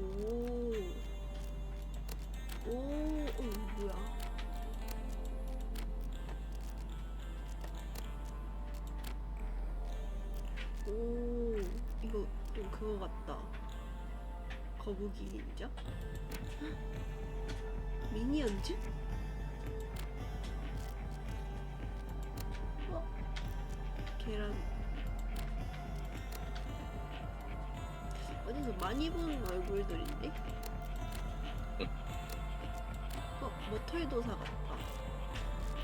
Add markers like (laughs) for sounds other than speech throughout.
오. 오, 어, 이거 뭐야? 오, 이거, 이거 그거 같다. 거북이인자? 미니언즈? 어디서 많이 본 얼굴들인데? 어? 머털도사 같다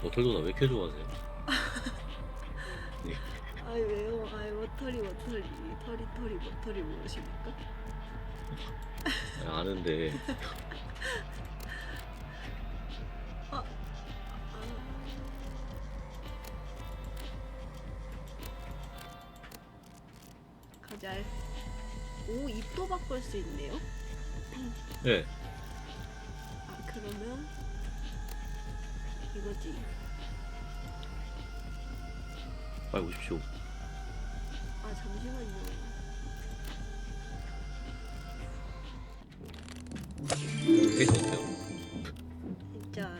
머털도나 왜 이렇게 좋아하세요? (laughs) 아이 왜요? 아이 머털이 머털이 털이 털이 머털이 모르십니까? 아, 아는데 (laughs) 아. 가자. 오 입도 바꿀 수 있네요. 네 아 그러면 이거지. 빨리 오십시오 아 잠시만요. 케이스 어때요? 진짜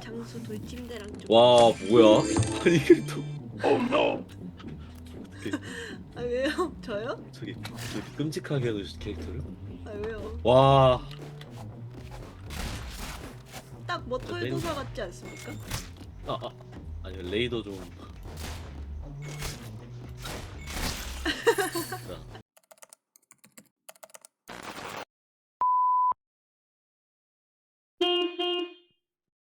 장수 돌침대랑 좀. 와 뭐야? (laughs) 아니 이게 또 아 왜요? (laughs) 저요? 저기 저기 끔찍하게 해놓으신 캐릭터를? 아 왜요? 와 딱 머털 도사 같지 않습니까? 아, 아 아니 레이더 좀 (laughs) 자,